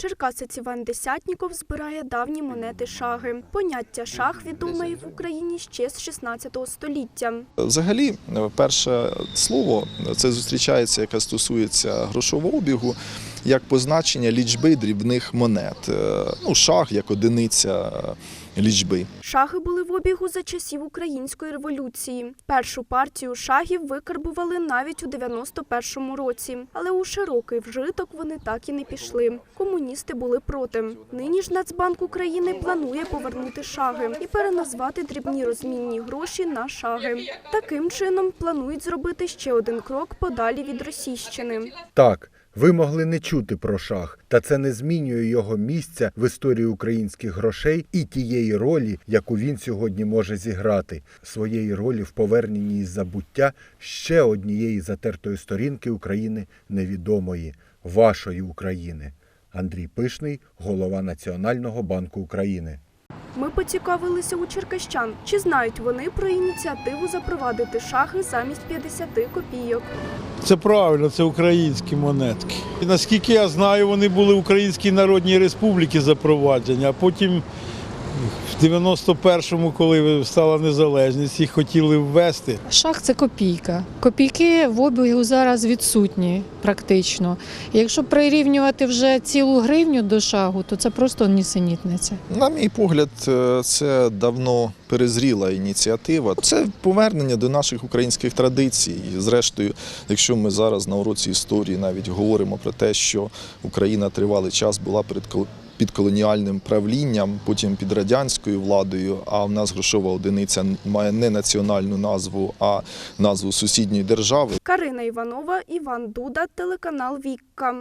Черкасець Іван Десятніков збирає давні монети шаги. Поняття шах відоме в Україні ще з 16 століття. Взагалі, перше слово це зустрічається, яке стосується грошового обігу, як позначення лічби дрібних монет. Е, Ну, шах як одиниця лічби. Шаги були в обігу за часів Української революції. Першу партію шагів викарбували навіть у 91-му році, але у широкий вжиток вони так і не пішли. Комуністи були проти. Нині ж Нацбанк України планує повернути шаги і переназвати дрібні розмінні гроші на шаги. Таким чином планують зробити ще один крок подалі від Російщини. Так, ви могли не чути про шах, та це не змінює його місця в історії українських грошей і тієї ролі, яку він сьогодні може зіграти, своєї ролі в поверненні із забуття ще однієї затертої сторінки України невідомої, вашої України. Андрій Пишний, голова Національного банку України. Ми поцікавилися у черкащан, чи знають вони про ініціативу запровадити шахи замість 50 копійок. Це правильно, це українські монетки. І наскільки я знаю, вони були в Українській Народній Республіці запроваджені, а потім в 91-му, коли стала незалежність, їх хотіли ввести. Шах це копійка. Копійки в обігу зараз відсутні практично. Якщо прирівнювати вже цілу гривню до шагу, то це просто нісенітниця. На мій погляд, е, це давно перезріла ініціатива. Це повернення до наших українських традицій. І, Зрештою, якщо ми зараз на уроці історії навіть говоримо про те, що Україна тривалий час була перед під колоніальним правлінням, потім під радянською владою, а в нас грошова одиниця має не національну назву, а назву сусідньої держави. Карина Іванова, Іван Дуда, телеканал Вікка.